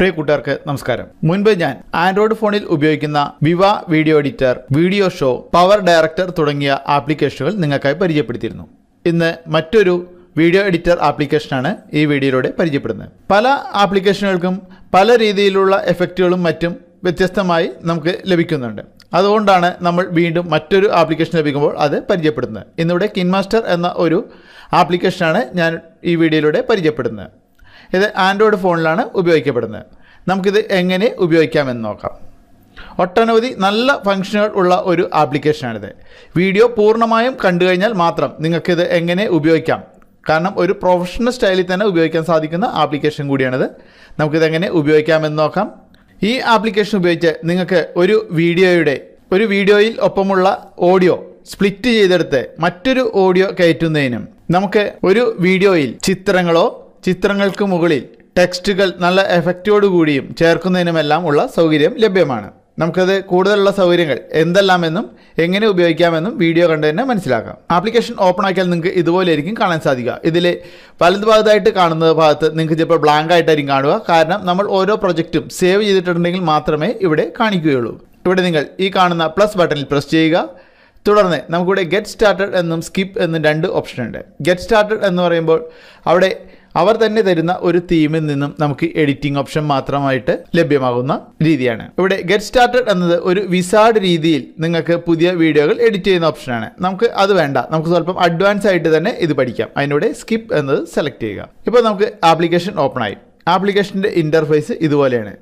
പ്രിയ കൂട്ടുകാർക്ക് നമസ്കാരം. മുൻപ് ഞാൻ ആൻഡ്രോയിഡ് ഫോണിൽ ഉപയോഗിക്കുന്ന Viva video editor video show power director തുടങ്ങിയ ആപ്ലിക്കേഷനുകൾ നിങ്ങൾക്കായി പരിചയപ്പെടുത്തിയിരുന്നു. ഇന്ന് മറ്റൊരു വീഡിയോ എഡിറ്റർ ആപ്ലിക്കേഷനാണ് ഈ വീഡിയോയിലൂടെ പരിചയപ്പെടുന്നത്. പല ആപ്ലിക്കേഷനുകൾക്കും പല രീതിയിലുള്ള എഫക്റ്റുകളും മറ്റും വ്യത്യസ്തമായി നമുക്ക് ലഭിക്കുന്നുണ്ട്. അതുകൊണ്ടാണ് നമ്മൾ വീണ്ടും മറ്റൊരു ആപ്ലിക്കേഷൻ ലഭിക്കുമ്പോൾ അത് പരിചയപ്പെടുന്നത്. ഇന്നിവിടെ കിൻമാസ്റ്റർ എന്ന ഒരു ആപ്ലിക്കേഷനാണ് ഞാൻ ഈ വീഡിയോയിലൂടെ പരിചയപ്പെടുന്നത്. ഇത് ആൻഡ്രോയിഡ് ഫോണിലാണ് ഉപയോഗിക്കപ്പെടുന്നത്. നമുക്കിത് എങ്ങനെ ഉപയോഗിക്കാമെന്ന് നോക്കാം. ഒട്ടനവധി നല്ല ഫംഗ്ഷനുകൾ ഉള്ള ഒരു ആപ്ലിക്കേഷനാണിത് വീഡിയോ പൂർണമായും കണ്ടു കഴിഞ്ഞാൽ മാത്രം നിങ്ങൾക്കിത് എങ്ങനെ ഉപയോഗിക്കാം. കാരണം ഒരു പ്രൊഫഷണൽ സ്റ്റൈലിൽ തന്നെ ഉപയോഗിക്കാൻ സാധിക്കുന്ന ആപ്ലിക്കേഷൻ കൂടിയാണിത്. നമുക്കിത് എങ്ങനെ ഉപയോഗിക്കാമെന്ന് നോക്കാം. ഈ ആപ്ലിക്കേഷൻ ഉപയോഗിച്ച് നിങ്ങൾക്ക് ഒരു വീഡിയോയുടെ ഒരു വീഡിയോയിൽ ഒപ്പമുള്ള ഓഡിയോ സ്പ്ലിറ്റ് ചെയ്തെടുത്ത് മറ്റൊരു ഓഡിയോ കയറ്റുന്നതിനും നമുക്ക് ഒരു വീഡിയോയിൽ ചിത്രങ്ങളോ ചിത്രങ്ങൾക്ക് മുകളിൽ ടെക്സ്റ്റുകൾ നല്ല എഫക്റ്റോടുകൂടിയും ചേർക്കുന്നതിനുമെല്ലാം ഉള്ള സൗകര്യം ലഭ്യമാണ്. നമുക്കത് കൂടുതലുള്ള സൗകര്യങ്ങൾ എന്തെല്ലാമെന്നും എങ്ങനെ ഉപയോഗിക്കാമെന്നും വീഡിയോ കണ്ടു തന്നെ മനസ്സിലാക്കാം. ആപ്ലിക്കേഷൻ ഓപ്പൺ ആക്കിയാൽ നിങ്ങൾക്ക് ഇതുപോലെയായിരിക്കും കാണാൻ സാധിക്കുക. ഇതിൽ വലത് ഭാഗത്തായിട്ട് കാണുന്ന ഭാഗത്ത് നിങ്ങൾക്ക് ചിലപ്പോൾ ബ്ലാങ്ക് ആയിട്ടായിരിക്കും കാണുക. കാരണം നമ്മൾ ഓരോ പ്രൊജക്റ്റും സേവ് ചെയ്തിട്ടുണ്ടെങ്കിൽ മാത്രമേ ഇവിടെ കാണിക്കുകയുള്ളൂ. ഇവിടെ നിങ്ങൾ ഈ കാണുന്ന പ്ലസ് ബട്ടണിൽ പ്രസ് ചെയ്യുക. തുടർന്ന് നമുക്കിവിടെ ഗെറ്റ് സ്റ്റാർട്ടഡ് എന്നും സ്കിപ്പ് എന്നും രണ്ട് ഓപ്ഷൻ ഉണ്ട്. ഗെറ്റ് സ്റ്റാർട്ടഡ് എന്ന് പറയുമ്പോൾ അവിടെ അവർ തന്നെ തരുന്ന ഒരു തീമിൽ നിന്നും നമുക്ക് എഡിറ്റിംഗ് ഓപ്ഷൻ മാത്രമായിട്ട് ലഭ്യമാകുന്ന രീതിയാണ്. ഇവിടെ ഗെറ്റ് സ്റ്റാർട്ടഡ് എന്നത് ഒരു വിസാർഡ് രീതിയിൽ നിങ്ങൾക്ക് പുതിയ വീഡിയോകൾ എഡിറ്റ് ചെയ്യുന്ന ഓപ്ഷനാണ് നമുക്ക് അത് വേണ്ട. നമുക്ക് സ്വല്പം അഡ്വാൻസ് ആയിട്ട് തന്നെ ഇത് പഠിക്കാം. അതിനൂടെ സ്കിപ്പ് എന്നത് സെലക്ട് ചെയ്യുക. ഇപ്പോൾ നമുക്ക് ആപ്ലിക്കേഷൻ ഓപ്പൺ ആയി. ആപ്ലിക്കേഷന്റെ ഇന്റർഫേസ് ഇതുപോലെയാണ്.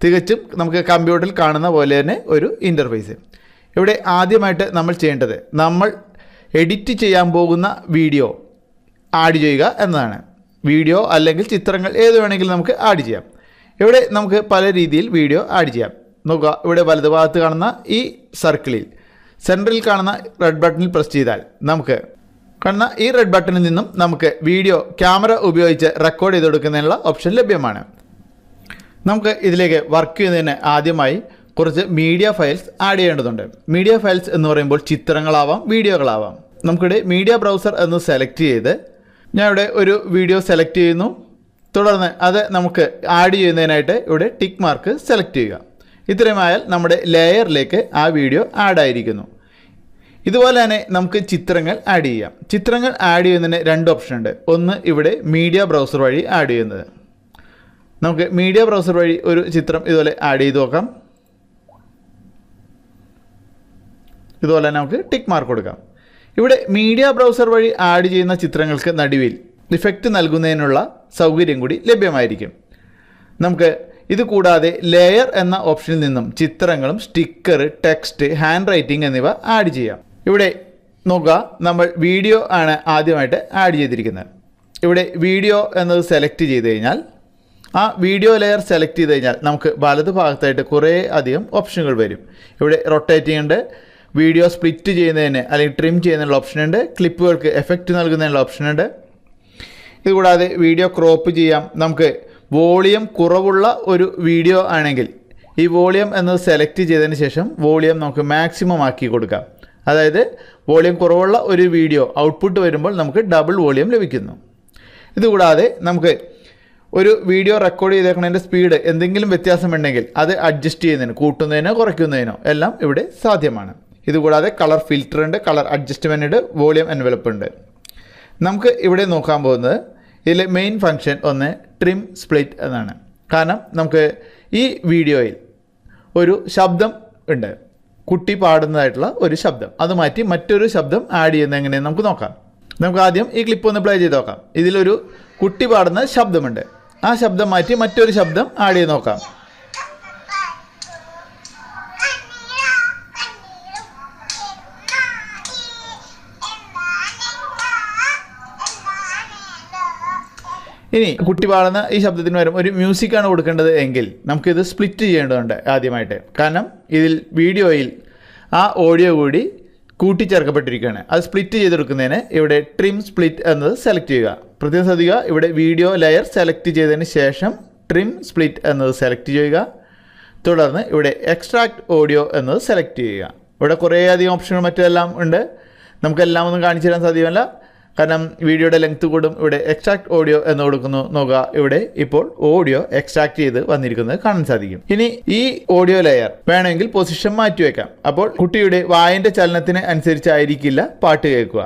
തികച്ചും നമുക്ക് കമ്പ്യൂട്ടറിൽ കാണുന്ന പോലെ തന്നെ ഒരു ഇന്റർഫേസ് ഇവിടെ ആദ്യമായിട്ട് നമ്മൾ ചെയ്യേണ്ടത് നമ്മൾ എഡിറ്റ് ചെയ്യാൻ പോകുന്ന വീഡിയോ ആഡ് ചെയ്യുക എന്നതാണ്. വീഡിയോ അല്ലെങ്കിൽ ചിത്രങ്ങൾ ഏത് വേണമെങ്കിലും നമുക്ക് ആഡ് ചെയ്യാം. ഇവിടെ നമുക്ക് പല രീതിയിൽ വീഡിയോ ആഡ് ചെയ്യാം. നോക്കുക ഇവിടെ വലതുഭാഗത്ത് കാണുന്ന ഈ സർക്കിളിൽ സെൻട്രലിൽ കാണുന്ന റെഡ് ബട്ടണിൽ പ്രസ് ചെയ്താൽ നമുക്ക് കാണുന്ന ഈ റെഡ് ബട്ടണിൽ നിന്നും നമുക്ക് വീഡിയോ ക്യാമറ ഉപയോഗിച്ച് റെക്കോർഡ് ചെയ്തെടുക്കുന്നതിനുള്ള ഓപ്ഷൻ ലഭ്യമാണ്. നമുക്ക് ഇതിലേക്ക് വർക്ക് ചെയ്യുന്നതിന് ആദ്യമായി കുറച്ച് മീഡിയ ഫയൽസ് ആഡ് ചെയ്യേണ്ടതുണ്ട്. മീഡിയ ഫയൽസ് എന്ന് പറയുമ്പോൾ ചിത്രങ്ങളാവാം വീഡിയോകളാവാം നമുക്കിവിടെ മീഡിയ ബ്രൗസർ എന്ന് സെലക്ട് ചെയ്ത് ഞാൻ ഇവിടെ ഒരു വീഡിയോ സെലക്ട് ചെയ്യുന്നു. തുടർന്ന് അത് നമുക്ക് ആഡ് ചെയ്യുന്നതിനായിട്ട് ഇവിടെ ടിക്ക് മാർക്ക് സെലക്ട് ചെയ്യുക. ഇത്രയുമായാൽ നമ്മുടെ ലെയറിലേക്ക് ആ വീഡിയോ ആഡ് ആയിരിക്കുന്നു. ഇതുപോലെ തന്നെ നമുക്ക് ചിത്രങ്ങൾ ആഡ് ചെയ്യാം. ചിത്രങ്ങൾ ആഡ് ചെയ്യുന്നതിന് രണ്ട് ഓപ്ഷൻ ഉണ്ട്. ഒന്ന് ഇവിടെ മീഡിയ ബ്രൗസർ വഴി ആഡ് ചെയ്യുന്നത്. നമുക്ക് മീഡിയ ബ്രൗസർ വഴി ഒരു ചിത്രം ഇതുപോലെ ആഡ് ചെയ്ത് നോക്കാം. ഇതുപോലെ തന്നെ നമുക്ക് ടിക്ക് മാർക്ക് കൊടുക്കാം. ഇവിടെ മീഡിയ ബ്രൗസർ വഴി ആഡ് ചെയ്യുന്ന ചിത്രങ്ങൾക്ക് നടുവിൽ ഇഫക്റ്റ് നൽകുന്നതിനുള്ള സൗകര്യം കൂടി ലഭ്യമായിരിക്കും. നമുക്ക് ഇത് കൂടാതെ ലെയർ എന്ന ഓപ്ഷനിൽ നിന്നും ചിത്രങ്ങളും സ്റ്റിക്കർ ടെക്സ്റ്റ് ഹാൻഡ് റൈറ്റിംഗ് എന്നിവ ആഡ് ചെയ്യാം. ഇവിടെ നോക്കുക നമ്മൾ വീഡിയോ ആണ് ആദ്യമായിട്ട് ആഡ് ചെയ്തിരിക്കുന്നത്. ഇവിടെ വീഡിയോ എന്നത് സെലക്ട് ചെയ്ത് കഴിഞ്ഞാൽ ആ വീഡിയോ ലെയർ സെലക്ട് ചെയ്ത് കഴിഞ്ഞാൽ നമുക്ക് വലതു ഭാഗത്തായിട്ട് കുറേ അധികം ഓപ്ഷനുകൾ വരും. ഇവിടെ റൊട്ടേറ്റിംഗ് ഉണ്ട് വീഡിയോ സ്പ്ലിറ്റ് ചെയ്യുന്നതിന് അല്ലെങ്കിൽ ട്രിം ചെയ്യുന്നതിനുള്ള ഓപ്ഷനുണ്ട് ക്ലിപ്പുകൾക്ക് എഫക്റ്റ് നൽകുന്നതിനുള്ള ഓപ്ഷനുണ്ട് ഇതുകൂടാതെ വീഡിയോ ക്രോപ്പ് ചെയ്യാം. നമുക്ക് വോളിയം കുറവുള്ള ഒരു വീഡിയോ ആണെങ്കിൽ ഈ വോളിയം എന്നത് സെലക്ട് ചെയ്തതിന് ശേഷം വോളിയം നമുക്ക് മാക്സിമം ആക്കി കൊടുക്കാം. അതായത് വോളിയം കുറവുള്ള ഒരു വീഡിയോ ഔട്ട്പുട്ട് വരുമ്പോൾ നമുക്ക് ഡബിൾ വോളിയം ലഭിക്കുന്നു. ഇതുകൂടാതെ നമുക്ക് ഒരു വീഡിയോ റെക്കോർഡ് ചെയ്തേക്കുന്നതിന്റെ സ്പീഡ് എന്തെങ്കിലും വ്യത്യാസമുണ്ടെങ്കിൽ അത് അഡ്ജസ്റ്റ് ചെയ്യുന്നതിന് കൂട്ടുന്നതിനോ കുറയ്ക്കുന്നതിനോ എല്ലാം ഇവിടെ സാധ്യമാണ്. ഇതുകൂടാതെ കളർ ഫിൽറ്റർ ഉണ്ട് കളർ അഡ്ജസ്റ്റ്മെന്റ് ഉണ്ട് വോളിയം എൻവലപ്പ് ഉണ്ട്. നമുക്ക് ഇവിടെ നോക്കാൻ പോകുന്നത് ഇതിലെ മെയിൻ ഫങ്ഷൻ ഒന്ന് ട്രിം സ്പ്ലിറ്റ് എന്നാണ്. കാരണം നമുക്ക് ഈ വീഡിയോയിൽ ഒരു ശബ്ദം ഉണ്ട്. കുട്ടി പാടുന്നതായിട്ടുള്ള ഒരു ശബ്ദം. അത് മാറ്റി മറ്റൊരു ശബ്ദം ആഡ് ചെയ്യുന്നത് എങ്ങനെയെന്ന് നമുക്ക് നോക്കാം. നമുക്ക് ആദ്യം ഈ ക്ലിപ്പ് ഒന്ന് പ്ലേ ചെയ്ത് നോക്കാം. ഇതിലൊരു കുട്ടി പാടുന്ന ശബ്ദമുണ്ട്. ആ ശബ്ദം മാറ്റി മറ്റൊരു ശബ്ദം ആഡ് ചെയ്ത് നോക്കാം. ഇനി കുട്ടി പാടുന്ന ഈ ശബ്ദത്തിന് വരും ഒരു മ്യൂസിക്കാണ് കൊടുക്കേണ്ടത് എങ്കിൽ നമുക്കിത് സ്പ്ലിറ്റ് ചെയ്യേണ്ടതുണ്ട് ആദ്യമായിട്ട്. കാരണം ഇതിൽ വീഡിയോയിൽ ആ ഓഡിയോ കൂടി കൂട്ടിച്ചേർക്കപ്പെട്ടിരിക്കുകയാണ്. അത് സ്പ്ലിറ്റ് ചെയ്തെടുക്കുന്നതിന് ഇവിടെ ട്രിം സ്പ്ലിറ്റ് എന്നത് സെലക്ട് ചെയ്യുക. പ്രത്യേകം ശ്രദ്ധിക്കുക ഇവിടെ വീഡിയോ ലെയർ സെലക്ട് ചെയ്തതിന് ശേഷം ട്രിം സ്പ്ലിറ്റ് എന്നത് സെലക്ട് ചെയ്യുക. തുടർന്ന് ഇവിടെ എക്സ്ട്രാക്ട് ഓഡിയോ എന്നത് സെലക്ട് ചെയ്യുക. ഇവിടെ കുറേയധികം ഓപ്ഷനുകൾ മറ്റെല്ലാം ഉണ്ട്. നമുക്കെല്ലാം ഒന്നും കാണിച്ചു തരാൻ സാധ്യമല്ല. കാരണം വീഡിയോയുടെ ലെങ്ത് കൂടും ഇവിടെ എക്സ്ട്രാക്ട് ഓഡിയോ എന്ന് കൊടുക്കുന്നു. നോക്കുക ഇവിടെ ഇപ്പോൾ ഓഡിയോ എക്സ്ട്രാക്ട് ചെയ്ത് വന്നിരിക്കുന്നത് കാണാൻ സാധിക്കും. ഇനി ഈ ഓഡിയോ ലെയർ വേണമെങ്കിൽ പൊസിഷൻ മാറ്റി വെക്കാം. അപ്പോൾ കുട്ടിയുടെ വായന്റെ ചലനത്തിന് അനുസരിച്ചായിരിക്കില്ല പാട്ട് കേൾക്കുക.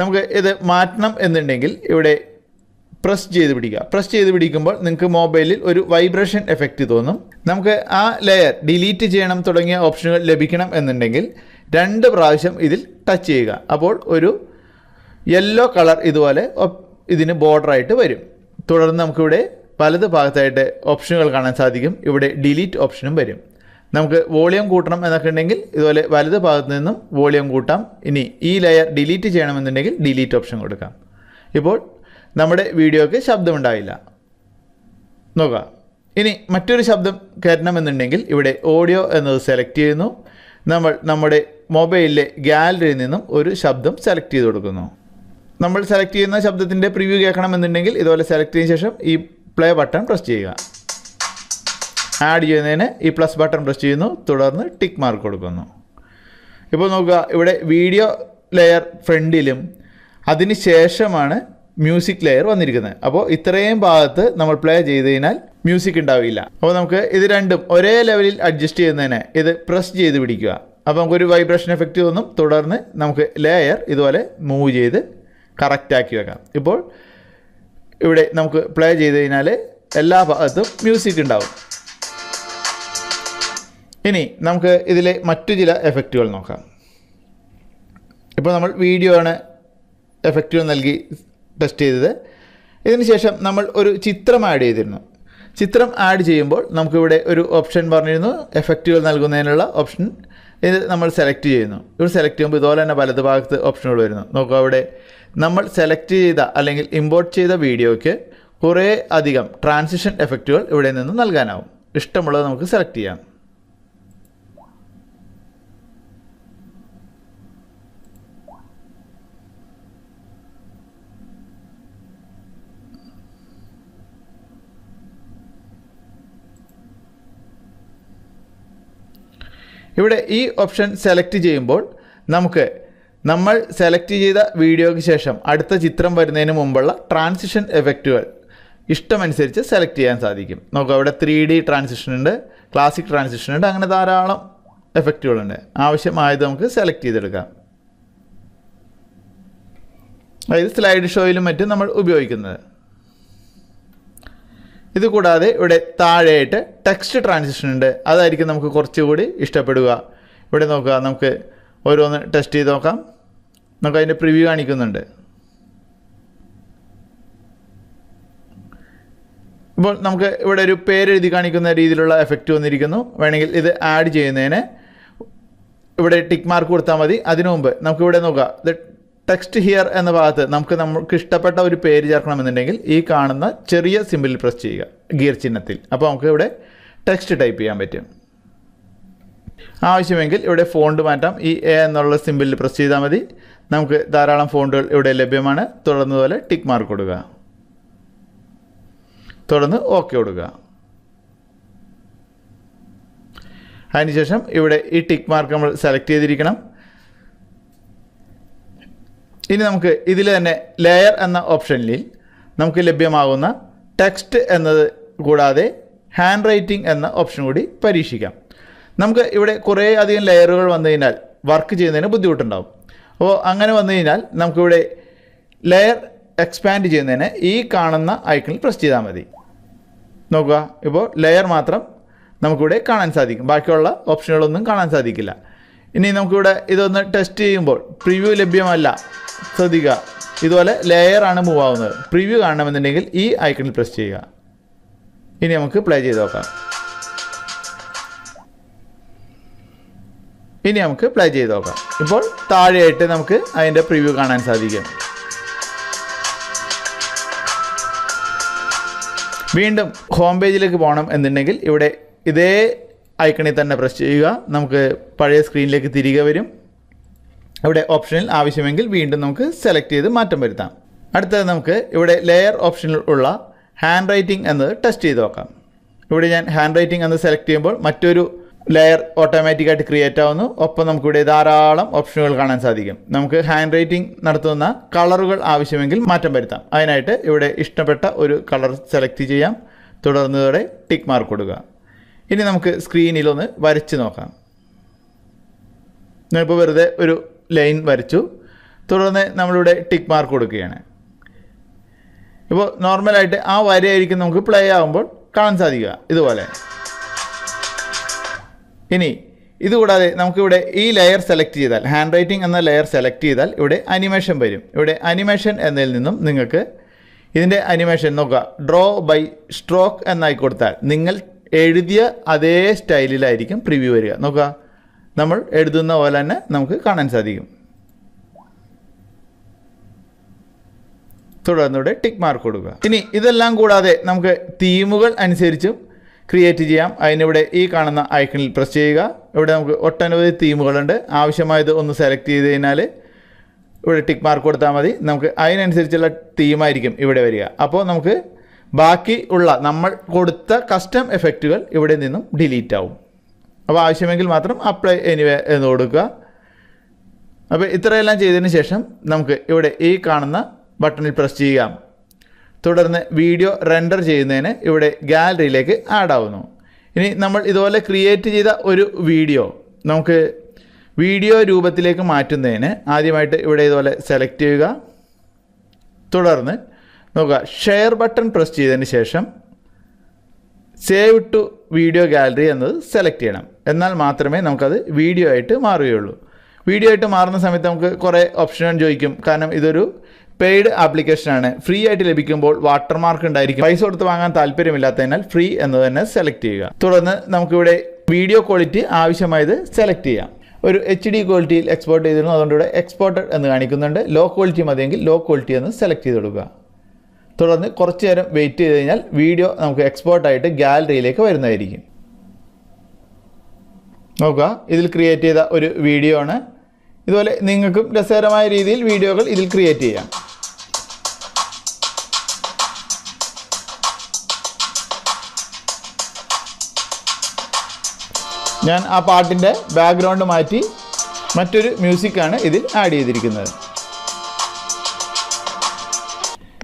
നമുക്ക് ഇത് മാറ്റണം എന്നുണ്ടെങ്കിൽ ഇവിടെ പ്രസ് ചെയ്ത് പിടിക്കുക. പ്രസ് ചെയ്ത് പിടിക്കുമ്പോൾ നിങ്ങൾക്ക് മൊബൈലിൽ ഒരു വൈബ്രേഷൻ എഫക്റ്റ് തോന്നും. നമുക്ക് ആ ലെയർ ഡിലീറ്റ് ചെയ്യണം തുടങ്ങിയ ഓപ്ഷനുകൾ ലഭിക്കണം എന്നുണ്ടെങ്കിൽ രണ്ട് പ്രാവശ്യം ഇതിൽ ടച്ച് ചെയ്യുക. അപ്പോൾ ഒരു യെല്ലോ കളർ ഇതുപോലെ ഇതിന് ബോർഡറായിട്ട് വരും. തുടർന്ന് നമുക്കിവിടെ വലത് ഭാഗത്തായിട്ട് ഓപ്ഷനുകൾ കാണാൻ സാധിക്കും. ഇവിടെ ഡിലീറ്റ് ഓപ്ഷനും വരും. നമുക്ക് വോളിയം കൂട്ടണം എന്നൊക്കെ ഉണ്ടെങ്കിൽ ഇതുപോലെ വലത് ഭാഗത്ത് നിന്നും വോളിയം കൂട്ടാം. ഇനി ഈ ലെയർ ഡിലീറ്റ് ചെയ്യണമെന്നുണ്ടെങ്കിൽ ഡിലീറ്റ് ഓപ്ഷൻ കൊടുക്കാം. ഇപ്പോൾ നമ്മുടെ വീഡിയോക്ക് ശബ്ദമുണ്ടാവില്ല നോക്കുക. ഇനി മറ്റൊരു ശബ്ദം കയറ്റണമെന്നുണ്ടെങ്കിൽ ഇവിടെ ഓഡിയോ എന്നത് സെലക്ട് ചെയ്യുന്നു. നമ്മൾ നമ്മുടെ മൊബൈലിലെ ഗാലറിയിൽ നിന്നും ഒരു ശബ്ദം സെലക്ട് ചെയ്ത് കൊടുക്കുന്നു. നമ്മൾ സെലക്ട് ചെയ്യുന്ന ശബ്ദത്തിന്റെ പ്രിവ്യൂ കേൾക്കണമെന്നുണ്ടെങ്കിൽ ഇതുപോലെ സെലക്ട് ചെയ്തതിന് ശേഷം ഈ പ്ലേ ബട്ടൺ പ്രസ് ചെയ്യുക. ആഡ് ചെയ്യുന്നതിന് ഈ പ്ലസ് ബട്ടൺ പ്രസ് ചെയ്യുന്നു. തുടർന്ന് ടിക്ക് മാർക്ക് കൊടുക്കുന്നു. ഇപ്പോൾ നോക്കുക ഇവിടെ വീഡിയോ ലെയർ ഫ്രണ്ടിലും അതിന് ശേഷമാണ് മ്യൂസിക് ലെയർ വന്നിരിക്കുന്നത്. അപ്പോൾ ഇത്രയും ഭാഗത്ത് നമ്മൾ പ്ലേ ചെയ്ത് കഴിഞ്ഞാൽ മ്യൂസിക് ഉണ്ടാവില്ല. അപ്പോൾ നമുക്ക് ഇത് രണ്ടും ഒരേ ലെവലിൽ അഡ്ജസ്റ്റ് ചെയ്യുന്നതിന് ഇത് പ്രസ് ചെയ്ത് പിടിക്കുക. അപ്പോൾ നമുക്കൊരു വൈബ്രേഷൻ എഫക്റ്റ് തോന്നും തുടർന്ന് നമുക്ക് ലെയർ ഇതുപോലെ മൂവ് ചെയ്ത് കറക്റ്റ് ആക്കി വെക്കാം. ഇപ്പോൾ ഇവിടെ നമുക്ക് പ്ലേ ചെയ്ത് കഴിഞ്ഞാൽ എല്ലാ ഭാഗത്തും മ്യൂസിക് ഉണ്ടാവും. ഇനി നമുക്ക് ഇതിലെ മറ്റു ചില എഫക്റ്റുകൾ നോക്കാം. ഇപ്പോൾ നമ്മൾ വീഡിയോ ആണ് എഫക്റ്റുകൾ നൽകി ടെസ്റ്റ് ചെയ്തത്. ഇതിന് ശേഷം നമ്മൾ ഒരു ചിത്രം ആഡ് ചെയ്തിരുന്നു. ചിത്രം ആഡ് ചെയ്യുമ്പോൾ നമുക്കിവിടെ ഒരു ഓപ്ഷൻ പറഞ്ഞിരുന്നു. എഫക്റ്റുകൾ നൽകുന്നതിനുള്ള ഓപ്ഷൻ ഇത് നമ്മൾ സെലക്ട് ചെയ്യുന്നു. ഇവിടെ സെലക്ട് ചെയ്യുമ്പോൾ ഇതുപോലെ തന്നെ വലത് ഭാഗത്ത് ഓപ്ഷനുകൾ വരുന്നു. നോക്കുക അവിടെ നമ്മൾ സെലക്ട് ചെയ്ത അല്ലെങ്കിൽ ഇമ്പോർട്ട് ചെയ്ത വീഡിയോയ്ക്ക് കുറേ അധികം ട്രാൻസിഷൻ എഫക്റ്റുകൾ ഇവിടെ നിന്ന് നൽകാനാവും. ഇഷ്ടമുള്ളത് നമുക്ക് സെലക്ട് ചെയ്യാം. ഇവിടെ ഈ ഓപ്ഷൻ സെലക്ട് ചെയ്യുമ്പോൾ നമുക്ക് നമ്മൾ സെലക്ട് ചെയ്ത വീഡിയോയ്ക്ക് ശേഷം അടുത്ത ചിത്രം വരുന്നതിന് മുമ്പുള്ള ട്രാൻസിഷൻ എഫക്റ്റുകൾ ഇഷ്ടമനുസരിച്ച് സെലക്ട് ചെയ്യാൻ സാധിക്കും. നമുക്ക് അവിടെ ത്രീ ഡി ട്രാൻസിഷൻ ഉണ്ട് ക്ലാസിക് ട്രാൻസിഷൻ ഉണ്ട് അങ്ങനെ ധാരാളം എഫക്റ്റുകളുണ്ട് ആവശ്യമായത് നമുക്ക് സെലക്ട് ചെയ്തെടുക്കാം. അതായത് സ്ലൈഡ് ഷോയിലും മറ്റും നമ്മൾ ഉപയോഗിക്കുന്നത്. ഇത് കൂടാതെ ഇവിടെ താഴെയായിട്ട് ടെക്സ്റ്റ് ട്രാൻസിഷൻ ഉണ്ട്. അതായിരിക്കും നമുക്ക് കുറച്ചുകൂടി ഇഷ്ടപ്പെടുക. ഇവിടെ നോക്കുക നമുക്ക് ഓരോന്ന് ടെസ്റ്റ് ചെയ്ത് നോക്കാം. നമുക്ക് അതിന്റെ പ്രിവ്യൂ കാണിക്കുന്നുണ്ട്. ഇപ്പോൾ നമുക്ക് ഇവിടെ ഒരു പേരെഴുതി കാണിക്കുന്ന രീതിയിലുള്ള എഫക്റ്റ് വന്നിരിക്കുന്നു. വേണമെങ്കിൽ ഇത് ആഡ് ചെയ്യുന്നതിന് ഇവിടെ ടിക്ക് മാർക്ക് കൊടുത്താൽ മതി. അതിനു മുമ്പ് നമുക്കിവിടെ നോക്കാം. ഇത് ടെക്സ്റ്റ് ഹിയർ എന്ന ഭാഗത്ത് നമുക്ക് നമുക്ക് ഇഷ്ടപ്പെട്ട ഒരു പേര് ചേർക്കണമെന്നുണ്ടെങ്കിൽ ഈ കാണുന്ന ചെറിയ സിമ്പിളിൽ പ്രസ് ചെയ്യുക. ഗിയർ ചിഹ്നത്തിൽ. അപ്പോൾ നമുക്ക് ഇവിടെ ടെക്സ്റ്റ് ടൈപ്പ് ചെയ്യാൻ പറ്റും. ആവശ്യമെങ്കിൽ ഇവിടെ ഫോണ്ട് മാറ്റാം. ഈ എ എന്നുള്ള സിമ്പിളിൽ പ്രസ് ചെയ്താൽ മതി. നമുക്ക് ധാരാളം ഫോണ്ടുകൾ ഇവിടെ ലഭ്യമാണ്. തുടർന്ന് പോലെ ടിക്ക് മാർക്ക് കൊടുക്കുക. തുടർന്ന് ഓക്കെ കൊടുക്കുക. അതിനുശേഷം ഇവിടെ ഈ ടിക്ക് മാർക്ക് നമ്മൾ സെലക്ട് ചെയ്തിരിക്കണം. ഇനി നമുക്ക് ഇതിൽ തന്നെ ലെയർ എന്ന ഓപ്ഷനിൽ നമുക്ക് ലഭ്യമാകുന്ന ടെക്സ്റ്റ് എന്നത് കൂടാതെ ഹാൻഡ് റൈറ്റിംഗ് എന്ന ഓപ്ഷൻ കൂടി പരീക്ഷിക്കാം. നമുക്ക് ഇവിടെ കുറേ അധികം ലെയറുകൾ വന്നു കഴിഞ്ഞാൽ വർക്ക് ചെയ്യുന്നതിന് ബുദ്ധിമുട്ടുണ്ടാകും അപ്പോൾ അങ്ങനെ വന്നു കഴിഞ്ഞാൽ നമുക്കിവിടെ ലെയർ എക്സ്പാൻഡ് ചെയ്യുന്നതിന് ഈ കാണുന്ന ഐക്കണിൽ പ്രസ് ചെയ്താൽ മതി. നോക്കുക ഇപ്പോൾ ലെയർ മാത്രം നമുക്കിവിടെ കാണാൻ സാധിക്കും. ബാക്കിയുള്ള ഓപ്ഷനുകളൊന്നും കാണാൻ സാധിക്കില്ല. ഇനി നമുക്കിവിടെ ഇതൊന്ന് ടെസ്റ്റ് ചെയ്യുമ്പോൾ പ്രിവ്യൂ ലഭ്യമല്ല. ശ്രദ്ധിക്കുക. ഇതുപോലെ ലെയർ ആണ് മൂവ് ആവുന്നത്. പ്രിവ്യൂ കാണണമെന്നുണ്ടെങ്കിൽ ഈ ഐക്കണിൽ പ്രസ് ചെയ്യുക. ഇനി നമുക്ക് പ്ലേ ചെയ്ത് നോക്കാം. ഇനി നമുക്ക് പ്ലേ ചെയ്ത് നോക്കാം. ഇപ്പോൾ താഴെയായിട്ട് നമുക്ക് അതിന്റെ പ്രിവ്യൂ കാണാൻ സാധിക്കും. വീണ്ടും ഹോം പേജിലേക്ക് പോകണം എന്നുണ്ടെങ്കിൽ ഇവിടെ ഇതേ ഐക്കണിൽ തന്നെ പ്രസ് ചെയ്യുക. നമുക്ക് പഴയ സ്ക്രീനിലേക്ക് തിരികെ വരും. ഇവിടെ ഓപ്ഷനിൽ ആവശ്യമെങ്കിൽ വീണ്ടും നമുക്ക് സെലക്ട് ചെയ്ത് മാറ്റം വരുത്താം. അടുത്തത് നമുക്ക് ഇവിടെ ലെയർ ഓപ്ഷനിൽ ഉള്ള ഹാൻഡ് റൈറ്റിംഗ് എന്നത് ടെസ്റ്റ് ചെയ്ത് നോക്കാം. ഇവിടെ ഞാൻ ഹാൻഡ് റൈറ്റിംഗ് എന്ന് സെലക്ട് ചെയ്യുമ്പോൾ മറ്റൊരു ലെയർ ഓട്ടോമാറ്റിക്കായിട്ട് ക്രിയേറ്റ് ആവുന്നു. ഒപ്പം നമുക്കിവിടെ ധാരാളം ഓപ്ഷനുകൾ കാണാൻ സാധിക്കും. നമുക്ക് ഹാൻഡ് റൈറ്റിംഗ് നടത്തുന്ന കളറുകൾ ആവശ്യമെങ്കിൽ മാറ്റം വരുത്താം. അതിനായിട്ട് ഇവിടെ ഇഷ്ടപ്പെട്ട ഒരു കളർ സെലക്ട് ചെയ്യാം. തുടർന്നതോടെ ടിക്ക് മാർക്ക് കൊടുക്കുക. ഇനി നമുക്ക് സ്ക്രീനിലൊന്ന് വരച്ച് നോക്കാം. ഞാനിപ്പോൾ വെറുതെ ഒരു ലൈൻ വരച്ചു. തുടർന്ന് നമ്മളിവിടെ ടിക്ക് മാർക്ക് കൊടുക്കുകയാണ്. ഇപ്പോൾ നോർമലായിട്ട് ആ വരയായിരിക്കും നമുക്ക് പ്ലേ ആകുമ്പോൾ കാണാൻ സാധിക്കുക. ഇതുപോലെ. ഇനി ഇതുകൂടാതെ നമുക്കിവിടെ ഈ ലെയർ സെലക്ട് ചെയ്താൽ ഹാൻഡ് റൈറ്റിംഗ് എന്ന ലെയർ സെലക്ട് ചെയ്താൽ ഇവിടെ അനിമേഷൻ വരും. ഇവിടെ അനിമേഷൻ എന്നതിൽ നിന്നും നിങ്ങൾക്ക് ഇതിന്റെ അനിമേഷൻ നോക്കുക ഡ്രോ ബൈ സ്ട്രോക്ക് എന്നായി കൊടുത്താൽ നിങ്ങൾ എഴുതിയ അതേ സ്റ്റൈലിലായിരിക്കും പ്രിവ്യൂ വരിക. നോക്കുക. നമ്മൾ എഴുതുന്ന പോലെ തന്നെ നമുക്ക് കാണാൻ സാധിക്കും. തുടർന്ന് ഇവിടെ ടിക്ക് മാർക്ക് കൊടുക്കുക. ഇനി ഇതെല്ലാം കൂടാതെ നമുക്ക് തീമുകൾ അനുസരിച്ചും ക്രിയേറ്റ് ചെയ്യാം. അതിനിവിടെ ഈ കാണുന്ന ഐക്കണിൽ പ്രസ് ചെയ്യുക. ഇവിടെ നമുക്ക് ഒട്ടനവധി തീമുകളുണ്ട്. ആവശ്യമായത് ഒന്ന് സെലക്ട് ചെയ്ത് കഴിഞ്ഞാൽ ഇവിടെ ടിക്ക് മാർക്ക് കൊടുത്താൽ മതി. നമുക്ക് അതിനനുസരിച്ചുള്ള തീമായിരിക്കും ഇവിടെ വരിക. അപ്പോൾ നമുക്ക് ബാക്കി ഉള്ള നമ്മൾ കൊടുത്ത കസ്റ്റം എഫക്റ്റുകൾ ഇവിടെ നിന്നും ഡിലീറ്റ് ആവും. അപ്പോൾ ആവശ്യമെങ്കിൽ മാത്രം അപ്ലൈ എനിവേ എന്ന് കൊടുക്കുക. അപ്പോൾ ഇത്രയെല്ലാം ചെയ്തതിന് ശേഷം നമുക്ക് ഇവിടെ ഈ കാണുന്ന ബട്ടണിൽ പ്രസ് ചെയ്യാം തുടർന്ന് വീഡിയോ റെൻഡർ ചെയ്യുന്നതിന് ഇവിടെ ഗാലറിയിലേക്ക് ആഡ് ആവുന്നു. ഇനി നമ്മൾ ഇതുപോലെ ക്രിയേറ്റ് ചെയ്ത ഒരു വീഡിയോ നമുക്ക് വീഡിയോ രൂപത്തിലേക്ക് മാറ്റുന്നതിന് ആദ്യമായിട്ട് ഇവിടെ ഇതുപോലെ സെലക്ട് ചെയ്യുക. തുടർന്ന് നോക്കുക. ഷെയർ ബട്ടൺ പ്രസ് ചെയ്തതിന് ശേഷം സേവ് ടു വീഡിയോ ഗാലറി എന്നത് സെലക്ട് ചെയ്യണം. എന്നാൽ മാത്രമേ നമുക്കത് വീഡിയോ ആയിട്ട് മാറുകയുള്ളൂ. വീഡിയോ ആയിട്ട് മാറുന്ന സമയത്ത് നമുക്ക് കുറേ ഓപ്ഷനുകൾ ചോദിക്കും. കാരണം ഇതൊരു പെയ്ഡ് ആപ്ലിക്കേഷനാണ് ഫ്രീ ആയിട്ട് ലഭിക്കുമ്പോൾ വാട്ടർമാർക്ക് ഉണ്ടായിരിക്കും. പൈസ കൊടുത്ത് വാങ്ങാൻ താല്പര്യമില്ലാത്തതിനാൽ ഫ്രീ എന്ന് തന്നെ സെലക്ട് ചെയ്യുക. തുടർന്ന് നമുക്കിവിടെ വീഡിയോ ക്വാളിറ്റി ആവശ്യമായത് സെലക്ട് ചെയ്യാം. ഒരു എച്ച് ഡി ക്വാളിറ്റിയിൽ എക്സ്പോർട്ട് ചെയ്തിരുന്നു. അതുകൊണ്ട് ഇവിടെ എക്സ്പോർട്ടഡ് എന്ന് കാണിക്കുന്നുണ്ട്. ലോ ക്വാളിറ്റി മതിയെങ്കിൽ ലോ ക്വാളിറ്റി എന്ന് സെലക്ട് ചെയ്ത് കൊടുക്കുക. തുടർന്ന് കുറച്ച് നേരം വെയിറ്റ് ചെയ്ത് കഴിഞ്ഞാൽ വീഡിയോ നമുക്ക് എക്സ്പോർട്ടായിട്ട് ഗാലറിയിലേക്ക് വരുന്നതായിരിക്കും. നോക്കുക ഇതിൽ ക്രിയേറ്റ് ചെയ്ത ഒരു വീഡിയോ ആണ്. ഇതുപോലെ നിങ്ങൾക്കും രസകരമായ രീതിയിൽ വീഡിയോകൾ ഇതിൽ ക്രിയേറ്റ് ചെയ്യാം. ഞാൻ ആ പാട്ടിന്റെ ബാക്ക്ഗ്രൗണ്ട് മാറ്റി മറ്റൊരു മ്യൂസിക്കാണ് ഇതിൽ ആഡ് ചെയ്തിരിക്കുന്നത്.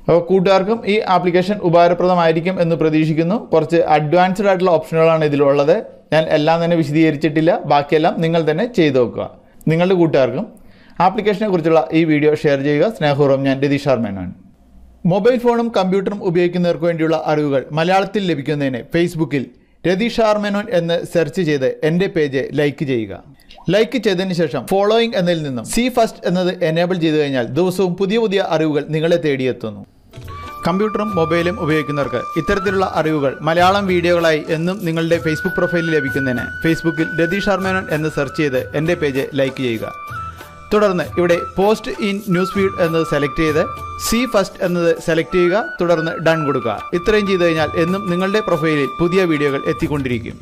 അപ്പോൾ കൂട്ടുകാർക്കും ഈ ആപ്ലിക്കേഷൻ ഉപകാരപ്രദമായിരിക്കും എന്ന് പ്രതീക്ഷിക്കുന്നു. കുറച്ച് അഡ്വാൻസ്ഡ് ആയിട്ടുള്ള ഓപ്ഷനുകളാണ് ഇതിലുള്ളത്. ഞാൻ എല്ലാം തന്നെ വിശദീകരിച്ചിട്ടില്ല. ബാക്കിയെല്ലാം നിങ്ങൾ തന്നെ ചെയ്തു നോക്കുക. നിങ്ങളുടെ കൂട്ടുകാർക്കും ആപ്ലിക്കേഷനെ കുറിച്ചുള്ള ഈ വീഡിയോ ഷെയർ ചെയ്യുക. സ്നേഹപൂർവം ഞാൻ രതീഷ് ശർമ്മനാണ് മൊബൈൽ ഫോണും കമ്പ്യൂട്ടറും ഉപയോഗിക്കുന്നവർക്ക് വേണ്ടിയുള്ള അറിവുകൾ മലയാളത്തിൽ ലഭിക്കുന്നതിന് ഫേസ്ബുക്കിൽ രതീഷ് ആർമേനോൻ എന്ന് സെർച്ച് ചെയ്ത് എന്റെ പേജ് ലൈക്ക് ചെയ്യുക. ലൈക്ക് ചെയ്തതിന് ശേഷം ഫോളോയിങ് എന്നതിൽ നിന്നും സി ഫസ്റ്റ് എന്നത് എനേബിൾ ചെയ്തു കഴിഞ്ഞാൽ ദിവസവും പുതിയ പുതിയ അറിവുകൾ നിങ്ങളെ തേടിയെത്തുന്നു. കമ്പ്യൂട്ടറും മൊബൈലും ഉപയോഗിക്കുന്നവർക്ക് ഇത്തരത്തിലുള്ള അറിവുകൾ മലയാളം വീഡിയോകളായി എന്നും നിങ്ങളുടെ ഫേസ്ബുക്ക് പ്രൊഫൈലിൽ ലഭിക്കുന്നതിന് ഫേസ്ബുക്കിൽ രതീഷ് ആർമേനോൻ എന്ന് സെർച്ച് ചെയ്ത് എന്റെ പേജ് ലൈക്ക് ചെയ്യുക. തുടർന്ന് ഇവിടെ പോസ്റ്റ് ഇൻ ന്യൂസ് ഫീഡ് എന്നത് സെലക്ട് ചെയ്ത് സി ഫസ്റ്റ് എന്നത് സെലക്ട് ചെയ്യുക തുടർന്ന് ഡൺ കൊടുക്കുക. ഇത്രയും ചെയ്തു കഴിഞ്ഞാൽ എന്നും നിങ്ങളുടെ പ്രൊഫൈലിൽ പുതിയ വീഡിയോകൾ എത്തിക്കൊണ്ടിരിക്കും.